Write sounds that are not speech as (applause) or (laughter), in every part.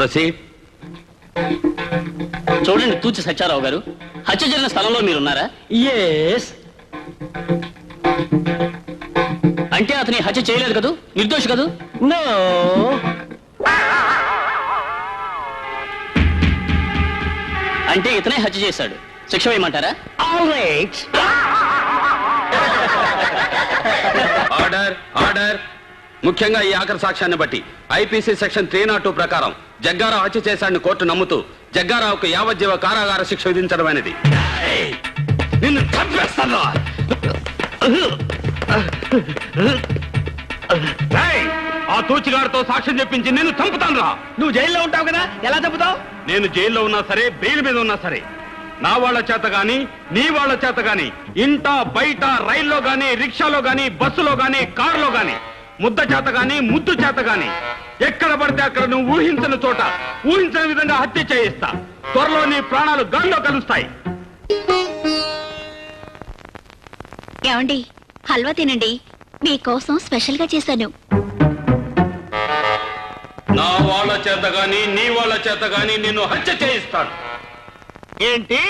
Proceed చూడండి తూచి సత్యారావు గారు హత్య జరిగిన స్థలంలో మీరున్నారా? ఎస్ అంటే అతని హత్య చేయలేదు కదూ? నిర్దోషి కదూ? నో అంటే ఇతనే హత్య చేశాడు. శిక్ష వేయమంటారా ఆల్ రైట్ ఆర్డర్ ఆర్డర్ ముఖ్యంగా ఈ ఆఖరి సాక్ష్యాన్ని బట్టి IPC section three not two ప్రకారం జగ్గారావు హత్య చేశాడని కోర్టు నమ్ముతూ జగ్గారావుకు యావజ్జీవ కారాగార శిక్ష విధించడం అనేది నిన్ను చంపేస్తాను! ఆ తూచిగాడితో సాక్ష్యం చెప్పించి నేను చంపుతాను రా నువ్వు జైల్లో ఉంటావు కదా ఎలా చెబుతావు నేను జైల్లో ఉన్నా సరే బెయిల్ మీద ఉన్నా సరే. నా వాళ్ళ చేత గాని నీ వాళ్ళ చేత గాని ఇంట బయట రైల్లో గాని రిక్షాలో గాని బస్సులో గాని కారులో గాని ముద్ద చేత గాని ముద్దు చేత గాని. ఎక్కడ పడితే అక్కడ నువ్వు ఊహించని చోట ఊహించని విధంగా హత్య చేయిస్తా. త్వరలో నీ ప్రాణాలు గాల్లో కలుస్తాయి. ఏమండి హల్వా తినండి. మీకోసం స్పెషల్గా చేశాను. నా వాళ్ళ చేత గాని నీ వాళ్ళ చేత గాని నిన్ను హత్య చేయిస్తాను. ఏంటి?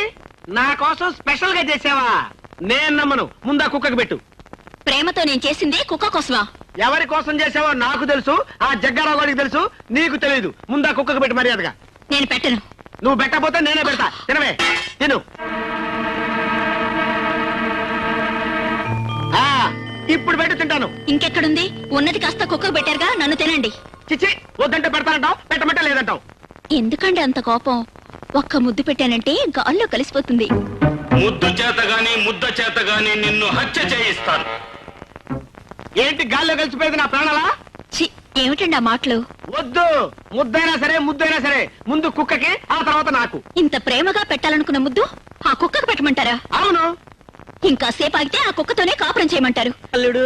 నా కోసం స్పెషల్గా చేసావా? నేను నమ్మను. ముందా కుక్కకి పెట్టు. ప్రేమతో నేను చేసింది కుక్క కోసమా? ఎవరి కోసం చేసావో నాకు తెలుసు ఆ జగ్గారావు గారికి తెలుసు నీకు తెలియదు ముందా కుక్కకి పెట్టు మర్యాదగా. నేను పెట్టను. నువ్వు పెట్టకపోతే నేనే పెడతా. తినవే. తిను. ఆ, ఇప్పుడు పెట్టి తింటాను. ఇంకెక్కడుంది? ఉన్నది కాస్త కుక్కకు పెట్టారుగా నన్ను తినండి. చిచ్చి వద్దంటే పెడతానంటావు పెట్టమంటే లేదంటావు. ఎందుకండి అంత కోపం? ఒక్క ముద్దు పెట్టానంటే గాల్లో కలిసిపోతుంది. ముద్దు చేత గాని ముద్ద చేత గాని నిన్ను హత్య చేయిస్తాను. ఏంటి గాల్లో కలిసిపోయేది నా ప్రాణాలా? చి ఏమిటండి ఆ మాటలు? వద్దు! ముద్దైనా సరే ముద్దైనా సరే ముందు కుక్కకి ఆ తర్వాత నాకు. ఇంత ప్రేమగా పెట్టాలనుకున్న ముద్దు ఆ కుక్కకు పెట్టమంటారా? అవును. ఇంకా సేపు ఆగితే ఆ కుక్కతోనే కాపురం చేయమంటారు. అల్లుడు!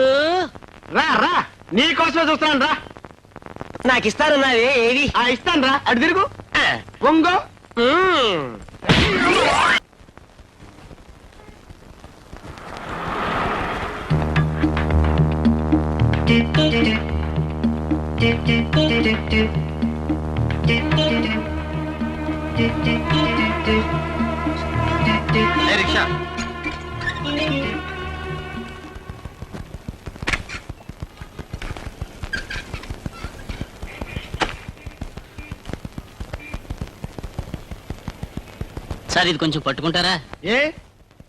రా రా! నీ కోసమే చూస్తున్నాను రా! నాకు ఇస్తానన్నావే ఏది? ఆ ఇస్తాను రా! అటు తిరుగు. ఒంగో రిక్షా? సార్ ఇది కొంచెం పట్టుకుంటారా? ఏ?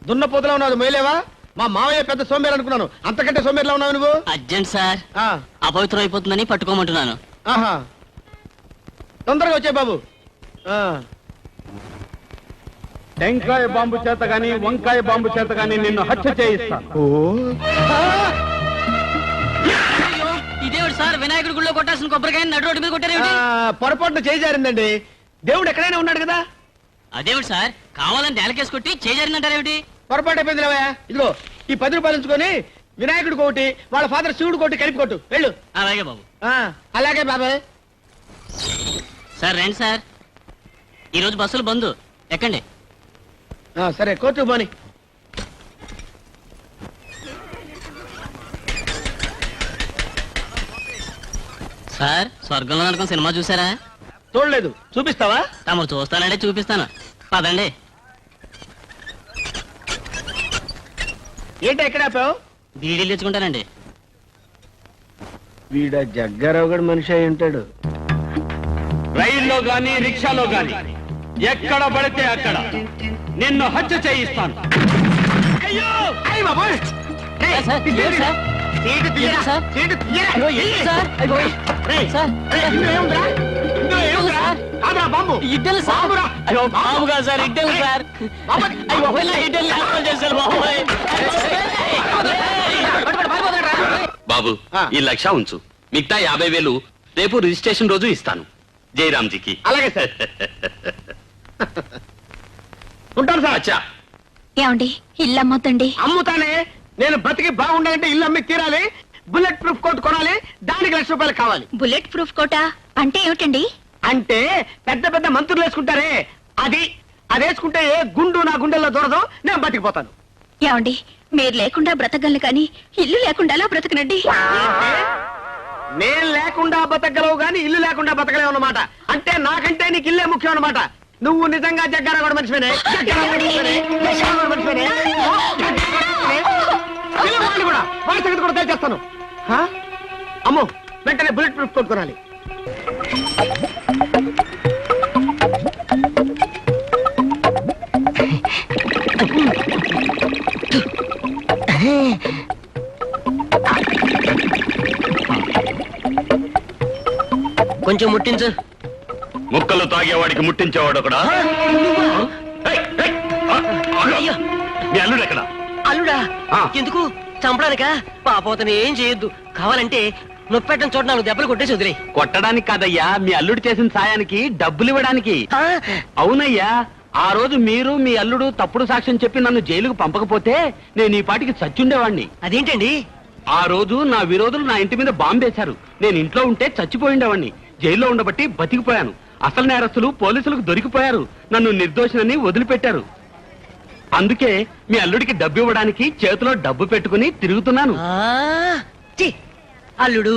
దున్న పోతులా మేలేవా? మా మావయ్య పెద్ద సోమేరు అనుకున్నాను. అంతకంటే సోమేరులా ఉన్నావు నువ్వు? Urgent sir. ఆ, అపవిత్రం అయిపోతుందని పట్టుకోమంటున్నాను. ఆహా. తొందరగా వచ్చే బాబు. ఆ, టెంకాయ బాంబు చేత గాని వంకాయ బాంబు చేత గాని నిన్ను హత్య చేయిస్తాను ఇదేవిడు సార్ వినాయకుడి గుళ్ళో కొట్టాల్సిన కొబ్బరికాయ నడు రోడ్డు మీద ఆ, కొట్టారేమిటి పొరపాటున చేయి జారిందండి దేవుడు ఎక్కడైనా ఉన్నాడు కదా? అదేవిడు సార్ కావాలని నేలకేసి కొట్టి చేజారిందంటారేమిటి పొరపాటు అయిపోయింది రావయ్య ఇదిగో ఈ పది రూపాయలు ఉంచుకొని వినాయకుడికి ఒకటి వాళ్ళ ఫాదర్ శివుడు ఒకటి కలిపి కొట్టు. వెళ్ళు. అలాగే బాబు. ఆ, అలాగే బాబాయ్. సార్ రండి సార్. ఈ రోజు బస్సులు బంద్. ఎక్కండి. ఆ, సరే కోర్టు పోని. సార్ స్వర్గంలో నరకం సినిమా చూసారా? చూడలేదు. చూపిస్తావా? తమరు చూస్తానంటే చూపిస్తాను. పదండి. ఏంటి ఎక్కడ ఆపావు బీడీలు తెచ్చుకుంటానండి వీడ జగ్గారావు గడు మనిషి అయి ఉంటాడు రైల్లో గాని రిక్షాలో గాని ఎక్కడ పడితే అక్కడ నిన్ను హత్య చేయిస్తాను అయ్యో అయ్య బాబోయ్ రేయ్, సార్, ఏంటి సార్? సీటు తీయరా? ఏంటి సార్? సీటు తీయరా? అయ్యో, ఏంటి సార్? అయ్యో, ఏముందిరా? సార్. కాదురా, బాంబు. ఇడ్డలు సార్. బాంబురా. అయ్యో బాబు కాదు సార్ ఇడ్డలు సార్. బాబు. అయ్యో ఇడ్డలు చేశారు. ఈ లక్ష ఉంచు. మిగతా యాభై వేలు రేపు రిజిస్ట్రేషన్ రోజు ఇస్తాను. జయరామ్జీకి. అలాగే సార్. ఉంటాను సార్. అచ్చా. ఏమండి ఇల్లు అమ్మొద్దండి అమ్ముతానే. నేను బతికి బాగుండాలంటే ఇల్లు అమ్మి తీరాలి. బుల్లెట్ ప్రూఫ్ కోట్ కొనాలి. దానికి లక్ష రూపాయలు కావాలి. బుల్లెట్ ప్రూఫ్ కోట? అంటే ఏమిటండి? అంటే పెద్ద పెద్ద మంత్రులు వేసుకుంటారే. అది అది వేసుకుంటే ఏ గుండు నా గుండెల్లో దొరదు నేను బతికిపోతాను. ఏమండి మీరు లేకుండా బ్రతకగలను కానీ ఇల్లు లేకుండా బ్రతకనండి? ఏంటి? నేను లేకుండా బతకగలవు గాని ఇల్లు లేకుండా బతకలేవు అన్నమాట. అంటే నాకంటే నీకు ఇల్లే ముఖ్యం అన్నమాట. నువ్వు నిజంగా జగ్గారా కూడా మనిషివేనే? జగ్గారా కూడా మనిషివేనే, జగ్గారా కూడా మనిషివేనే, జగ్గారా కూడా మనిషివేనే. పిలువు వాడిని కూడా వాడి సంగతి కూడా తెలిచేస్తాను హా? అమ్మో వెంటనే బుల్లెట్ ప్రూఫ్ కొనుక్కోనాలి. కొంచెం ముట్టించు. ముక్కలు తాగేవాడికి ముట్టించేవాడు ఒకడా? మీ అల్లుడు ఎక్కడ? అల్లుడా. ఎందుకు? చంపడానికా? పాపోతని ఏం చేయొద్దు. కావాలంటే నొప్పెట్టని చోట నాలుగు దెబ్బలు కొట్టేసి వదిలే కొట్టడానికి కాదయ్యా మీ అల్లుడు చేసిన సాయానికి డబ్బులు ఇవ్వడానికి. అవునయ్యా ఆ రోజు మీరు మీ అల్లుడు తప్పుడు సాక్ష్యం చెప్పి నన్ను జైలుకు పంపకపోతే నేను ఈ పాటికి చచ్చుండేవాణ్ణి. అదేంటండి? ఆ రోజు నా విరోధులు నా ఇంటి మీద బాంబేశారు నేను ఇంట్లో ఉంటే చచ్చిపోయిండేవాణ్ణి. జైల్లో ఉండబట్టి బతికిపోయాను. అసలు నేరస్తులు పోలీసులకు దొరికిపోయారు. నన్ను నిర్దోషినని వదిలిపెట్టారు. అందుకే మీ అల్లుడికి డబ్బు ఇవ్వడానికి చేతిలో డబ్బు పెట్టుకుని తిరుగుతున్నాను. అల్లుడు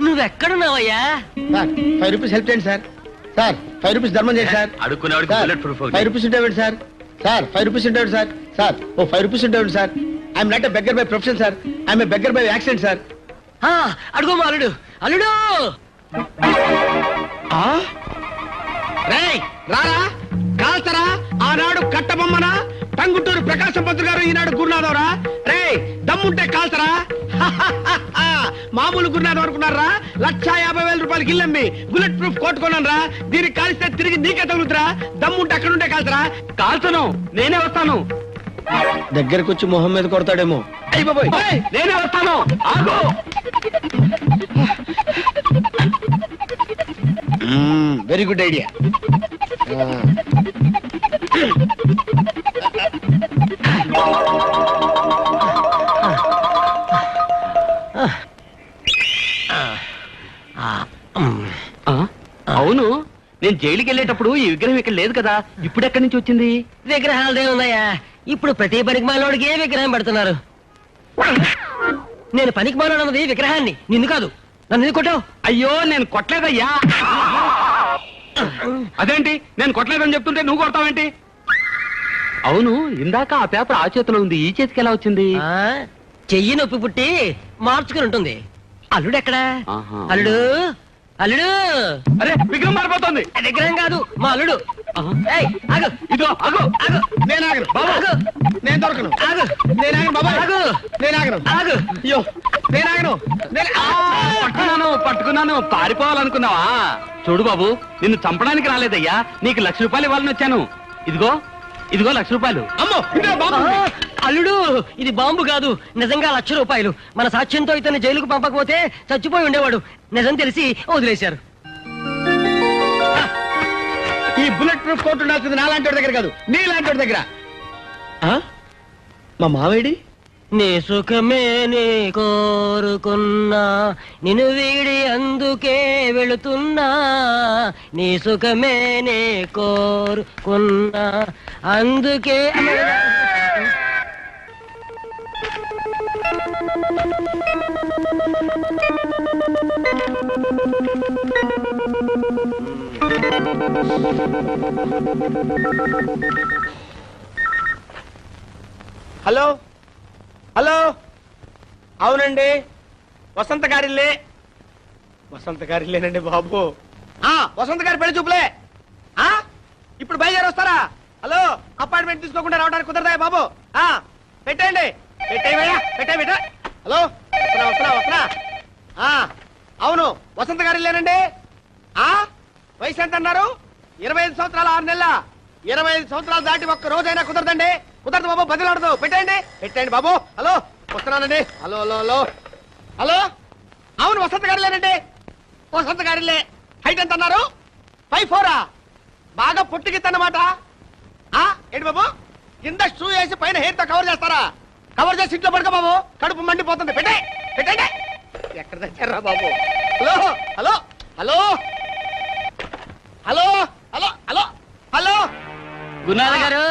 నువ్వెక్కడున్నావయ్యా? ఫైవ్ రూపీస్ హెల్ప్ చేయండి సార్. సార్ ఫైవ్ రూపీస్ ధర్మం చేయండి సార్. అడుక్కునేవాడికి sir, bullet proof. Five rupees ఉండేవాడు సార్. సార్ ఫైవ్ రూపీస్ ఉండేవాడు sir. Sir oh five rupees ఉండేవాడు sir. I'm not a beggar by profession sir. I'm a beggar by accident sir. అడుగు అల్లుడు. అల్లుడు! రేయ్ రారా? కాల్చరా? ఆనాడు కట్టబొమ్మన? టంగుటూరు ప్రకాశం పంతులు గారు ఈనాడు గురునాథవరా రేయ్ దమ్ముంటే కాల్చరా? (laughs) మామూలు గురునాథం అనుకున్నారా? లక్ష యాభై వేల రూపాయలకి ఇల్లమ్మి బుల్లెట్ ప్రూఫ్ కొట్టుకున్నాను రా దీనికి కాలిస్తే తిరిగి నీకే తగులుతురా దమ్ముంటే అక్కడుంటే కాల్చరా? కాల్చను నేనే వస్తాను. దగ్గరకు వచ్చి మొహం మీద కొడతాడేమో. అయ్యి బాబోయ్ ఏయ్, నేనే వస్తాను. ఆగు. వెరీ గుడ్ ఐడియా అవును. నేను జైలుకి వెళ్ళేటప్పుడు ఈ విగ్రహం ఇక్కడ లేదు కదా. ఇప్పుడు ఎక్కడి నుంచి వచ్చింది? విగ్రహాలదే ఉన్నాయా? ఇప్పుడు ప్రతి పనికి మాలోడికి ఏ విగ్రహం పెడుతున్నారు? నేను పనికి మాలోడు అన్నది విగ్రహాన్ని నిన్ను కాదు. నన్ను ఎందుకు కొట్టావు? అయ్యో నేను కొట్టలేదయ్యా. అదేంటి? నేను కొట్టలేదని చెప్తుంటే నువ్వు కొడతావేంటి? అవును ఇందాక ఆ పేపర్ ఆ చేతిలో ఉంది ఈ చేతికి ఎలా వచ్చింది? ఆ, చెయ్యి నొప్పి పుట్టి మార్చుకుని ఉంటుంది. అల్లుడు ఎక్కడా? ఆహా. అల్లుడు? అల్లుడు? అరే విగ్రహం మారిపోతుంది. ఆ విగ్రహం కాదు మా అల్లుడు. ఆహా. ఏయ్, ఆగు. ఇదో అగో ఆగు. నేను ఆగను. బాబు ఆగు. నేను దొరకను. ఆగు. నేను ఆగను బాబా. ఆగు. నేను ఆగను. ఆగు. అయ్యో నేను ఆగను. నేను ఆ! పట్టుకున్నాను పట్టుకున్నాను. పారిపోవాలనుకున్నావా? చూడు బాబు నిన్ను చంపడానికి రాలేదయ్యా. నీకు లక్ష రూపాయలు ఇవ్వాలని వచ్చాను. ఇదిగో ఇదిగో లక్ష రూపాయలు. అమ్మో బాబు. ఆ, అల్లుడు ఇది బాంబు కాదు నిజంగా లక్ష రూపాయలు. మన సాక్ష్యంతో ఇతన్ని జైలుకు పంపకపోతే చచ్చిపోయి ఉండేవాడు. నిజం తెలిసి వదిలేశారు. ఈ బుల్లెట్ ప్రూఫ్ కోట్ ఉండాల్సింది నాలాంటి వాడి దగ్గర కాదు. నీ లాంటి వాడి దగ్గర. ఆ? మా మావేడి నీ సుఖమే నీ కోరుకున్నా నిన్ను వీడి అందుకే వెళుతున్నా. నీ సుఖమే నీ కోరుకున్నా అందుకే హలో అవునండి. వసంత గారిల్లే. వసంత గారిల్లేనండి బాబు. ఆ వసంత గారి పెళ్ళి చూపులే. ఆ ఇప్పుడు బయలుదేరి వస్తారా? హలో అపాయింట్మెంట్ తీసుకోకుండా రావడానికి కుదరదా బాబు? ఆ పెట్టేయండి. పెట్టేయమయ్యా పెట్టే పెట్ట హలో వస్తున్నా వస్తున్నా వస్తున్నా. ఆ అవును వసంత గారిల్లేనండి. ఆ వయసు ఎంత అన్నారు ఇరవై ఐదు సంవత్సరాలు ఆరు నెలల? ఇరవై ఐదు సంవత్సరాలు దాటి ఒక్క రోజైనా కుదరదండి. కుదరదు బాబు బదిలాడదు పెట్టండి పెట్టండి బాబు. హలో? వస్తున్నానండి. Hello hello hello. హలో? అవును వసంత గారిలేనండి. వసంత గారిలే. హైట్ ఎంత అన్నారు? ఫైవ్ ఫోరా? బాగా పొట్టిగిద్దన్నమాట ఆ ఏంటి బాబు? కింద షూ వేసి పైన హెయిర్తో కవర్ చేస్తారా? కవర్ చేసి ఇంట్లో పడుకో బాబు. కడుపు మండిపోతుంది. పెట్టే పెట్టండి ఎక్కడ తెచ్చారా బాబు? Hello? Hello? Hello? Hello? Hello? Hello? Hello? Gurunatha గారు?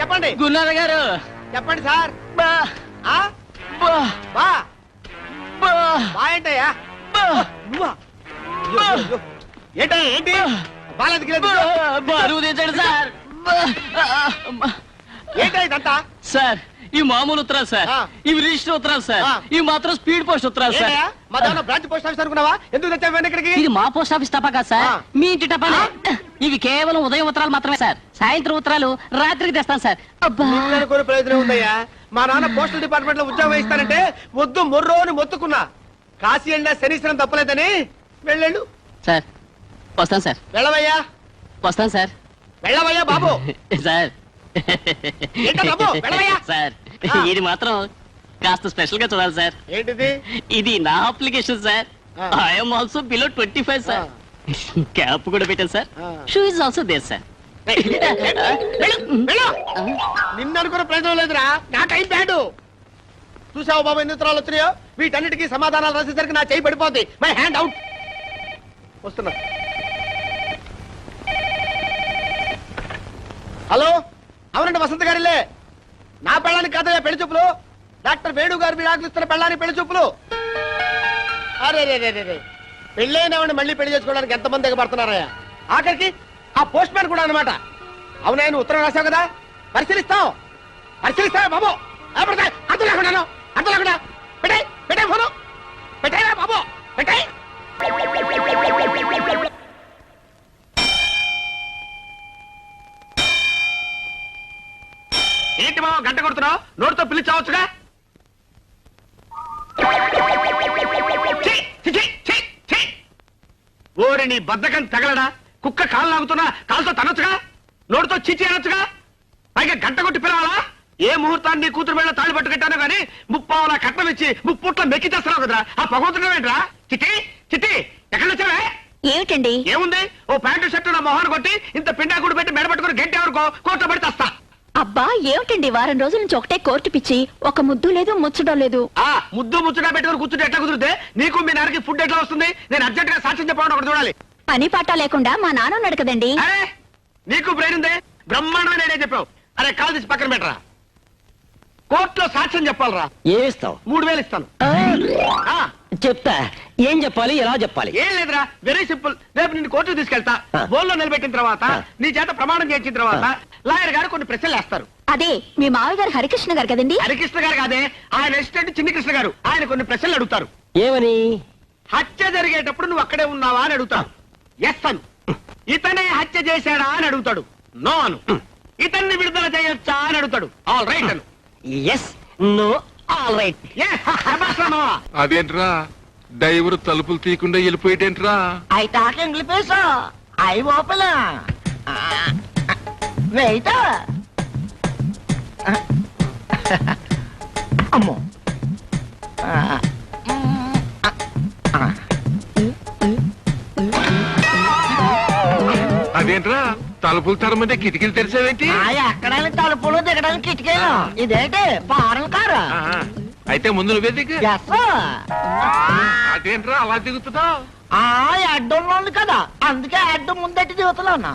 చెప్పండి. గురునాథ గారు. చెప్పండి సార్. బా. ఆ? బా. బా. బా. బా ఏంటయ్యా? నువ్వా? అయ్యో, అయ్యో, అయ్యో. ఏంటా? ఏంటి? బాలేదు బరువు దించండి సార్. ఏంటా ఇదంతా? సార్ ఈ మామూలు ఉత్తరాలు సార్. ఆ. ఇవి రిజిస్టర్ ఉత్తరాలు సార్. ఆ. ఇవి మాత్రం స్పీడ్ పోస్ట్ ఉత్తరాలు సార్. ఏంటయ్యా? మా దాని బ్రాంచ్ పోస్ట్ ఆఫీస్ అనుకున్నావా? ఎందుకు తెచ్చావు ఇక్కడికి? ఇది మా పోస్ట్ ఆఫీస్ తప్ప కాదు సార్. ఆ. మీ ఇంటి టపానే ఇవి కేవలం ఉదయం ఉత్తరాలు మాత్రమే సార్. సాయంత్రం ఉత్తరాలు రాత్రికి తెస్తాను సార్. అబ్బా. అనుకునే ప్రయోజనం ఉందయ్యా. మా నాన్న పోస్టల్ డిపార్ట్మెంట్లో ఉద్యోగం ఇస్తానంటే వద్దు మొర్రో అని మొత్తుకున్నా. కాశీ వెళ్ళినా శనీశ్వరం తప్పలేదని. వెళ్ళండు సార్ వస్తాను సార్. వెళ్ళవయ్యా. వస్తాను సార్. వెళ్ళవయ్యా బాబు. (laughs) సార్. సార్. ఇది మాత్రం కాస్త స్పెషల్గా చూడాలి సార్. ఏంటిది? ఇది నా application sir. I'm also below twenty five sir. Cap కూడా పెట్టాను sir. Shoe is also there sir. నిన్ను అనుకున్న ప్రయోజనం లేదురా. నా టైం బ్యాడు. చూసావు బాబు ఎన్ని ఉత్తరాలు వచ్చినాయో? వీటన్నిటికీ సమాధానాలు రాసేసరికి నా చేయి పడిపోద్ది. మై హ్యాండ్ అవుట్ వస్తున్నా. హలో? అవునండి వసంత గారిలే నా పెళ్ళానికి కాదయ్యా పెళ్ళి చూపులు. డాక్టర్ వేణు గారు మీరు ఆకలిస్తున్న పెళ్ళానికి పెళ్ళి చూపులు. అరే రే రే రే పెళ్ళైనవాడిని మళ్ళీ పెళ్ళి చేసుకోవడానికి ఎంతమంది ఎగబడుతున్నారయ్యా? ఆఖరికి ఆ పోస్ట్ మ్యాన్ కూడా అనమాట అవునా నువ్వు ఉత్తరం రాసావు కదా? పరిశీలిస్తాం పరిశీలిస్తావా బాబు. ఆ, అర్థం లేకుండా అర్థం లేకుండా. పెట్టాయి పెట్టాయి ఫోను. పెట్టాయి బాబు. పెట్టాయి. ఏంటి బాబు గంట కొడుతున్నావు? నోటితో పిలిచావచ్చుగా. ఓరి నీ బద్దకం తగలడా? కుక్క కాలు లాగుతున్నా కాలుతో తనొచ్చుగా? నోటితో చిచి అనొచ్చుగా? పైగా గంట కొట్టి పిలవాలా? ఏ ముహూర్తాన్ని నీ కూతురు మీద తాళి పట్టు కట్టాను కానీ ముప్పావలా కట్నం ఇచ్చి ముప్పుట్ల మెక్కి తెస్తున్నావు కదరా? ఆ పగవుతున్నావు ఏంట్రా చిట్టి చిట్టి ఎక్కడ వచ్చావే? ఏమిటండి? ఏముంది? ఓ ప్యాంటు షర్టు నా మొహాన్ని కొట్టి ఇంత పిండాకుడు పెట్టి మెడ పట్టుకుని గంట ఎవరికో కోట పడి తెస్తా. అబ్బా ఏమిటండి? వారం రోజుల నుంచి ఒకటే కోర్టు పిచ్చి. ఒక ముద్దు లేదు ముచ్చడం లేదు. ఆ ముద్దు ముచ్చట పెట్టుకుని కూర్చుంటే ఎట్లా కుదిరితే నీకు మీ నాన్నకి ఫుడ్ ఎట్లా వస్తుంది? నేను అర్జెంట్గా సాక్ష్యం చెప్పాలని ఒకటి చూడాలి. పని పాట లేకుండా మా నాన్న ఉన్నాడు కదండి. అరే నీకు బ్రెయిన్ ఉంది? బ్రహ్మాండమైన ఐడియా చెప్పావు. అరే కాల్ తీసి పక్కన పెట్టరా. కోర్టులో సాక్ష్యం చెప్పాలరా. ఏమిస్తావు? మూడు వేలు ఇస్తాను. ఆ, చెప్తా. ఏం చెప్పాలి ఎలా చెప్పాలి? ఏం లేదురా వెరీ సింపుల్ రేపు నిన్ను కోర్టుకు తీసుకెళ్తా. ఆ. బోల్లో నిలబెట్టిన తర్వాత ఆ. నీ చేత ప్రమాణం చేయించిన తర్వాత లాయర్ గారు కొన్ని ప్రశ్నలు వేస్తారు. అదే మీ మామయ్య గారు హరికృష్ణ గారు కదండి? హరికృష్ణ గారు కాదే ఆయన అసిస్టెంట్ చిన్ని కృష్ణ గారు. ఆయన కొన్ని ప్రశ్నలు అడుగుతారు. ఏమని? హత్య జరిగేటప్పుడు నువ్వు అక్కడే ఉన్నావా అని అడుగుతాడు ఎస్ అను. ఇతనే హత్య చేశాడా అని అడుగుతాడు. నో అను. ఇతన్ని విడుదల చేయొచ్చా అని అడుగుతాడు. ఆల్ రైట్ అను. Yes no all right. అదేంట్రా? డ్రైవర్ తలుపులు తీయకుండా వెళ్ళిపోయేటేంట్రా? అయితే ఇంగ్లీష్ అయి ఓపెన్? వెయిట్ అమ్మో. అదేంట్రా? తలుపులు తరమంటే కిటికీలు తెరిచావేంటి? ఎక్కడానికి తలుపులు దిగడానికి కిటికీలు. ఇదేంటి? Foreign car. అయితే ముందు నువ్వే దిగు. అదేంట్రా? అలా దిగుతున్నావు? ఆ అడ్డంలో ఉంది కదా. అందుకే అడ్డం ముందట్టి దిగుతున్నాను.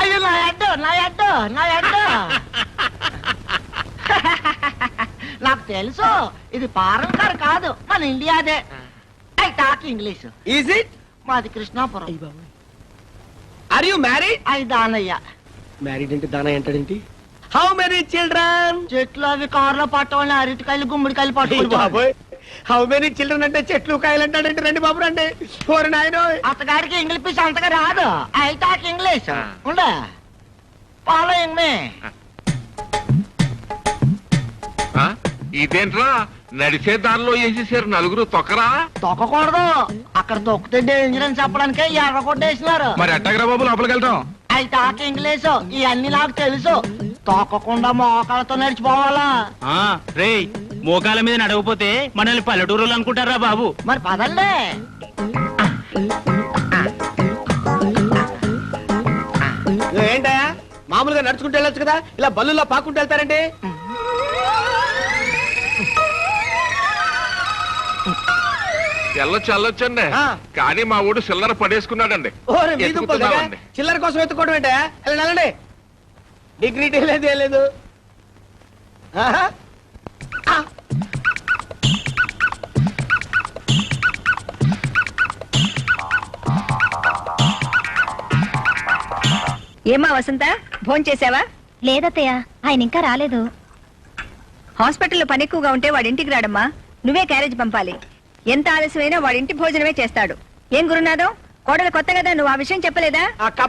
అయ్యో నా అడ్డు నా అడ్డు నా అడ్డు (laughs) నాకు తెలుసు ఇది ఫారెన్ కారు కాదు మన ఇండియాదే I talk English. Is it? మాది కృష్ణాపురం. Are you married? అయి దానయ్య. మ్యారీడ్ అంటే దానా హౌ మెనీ చిల్డ్రన్ చెట్లు అవి కారులో పట్టవాళ్ళని అరటికాయలు గుమ్మడికాయలు పట్టుకుని బాబోయ్. హౌ మెనీ చిల్డ్రన్ అంటే చెట్లు కాయలు అంటాడంటే రండి బాబు రండి. ఓరి నాయనో. అతగాడికి ఇంగ్లీష్ అంతగా రాదు. ఐ టాక్ ఇంగ్లీష్ ఉండ. Following me? ఇదేంట్రా? నడిచే దారిలో వేసేసారు నలుగురు తొక్కరా? తొక్కకూడదు. అక్కడ తొక్కితే డేంజర్ అని చెప్పడానికే ఎర్ర కొట్టేసినారు. మరి ఎట్టగరా బాబు లోపలికి వెళ్తాం ఐ టాక్ ఇంగ్లీష్ ఇవన్నీ నాకు తెలుసు. తొక్కకుండా మోకాళ్ళతో నడిచిపోవాలా. రే మోకాల మీద నడవపోతే మనల్ని పల్లెటూరులు అనుకుంటారా బాబు? మరి పదండి ఏంటయా మామూలుగా నడుచుకుంటూ వెళ్ళొచ్చు కదా? ఇలా బల్లులో పాకుంటూ వెళ్తారండి వెళ్ళొచ్చు వెళ్ళొచ్చండి ఆ. కానీ మా ఊడు సిల్లర పడేసుకున్నాడండి. ఓరే మీ దుంపలు దగ్గర ఎత్తుకుతున్నామండి. చిల్లర కోసం ఎత్తుకోవడం ఏంటా వెళ్ళండి వెళ్ళండి. డిగ్నిటీ లేదు ఏం లేదు. ఆహా. ఆ. ఏమా వసంత? ఫోన్ చేసావా? లేదత్తయ్య ఆయన ఇంకా రాలేదు. హాస్పిటల్లో పని ఎక్కువగా ఉంటే వాడి ఇంటికి రాడమ్మా. నువ్వే క్యారేజ్ పంపాలి. ఎంత ఆలస్యమైనా వాడి ఇంటి భోజనమే చేస్తాడు. ఏం గురునాథం? కోడలు కొత్త కదా నువ్వు ఆ విషయం చెప్పలేదా?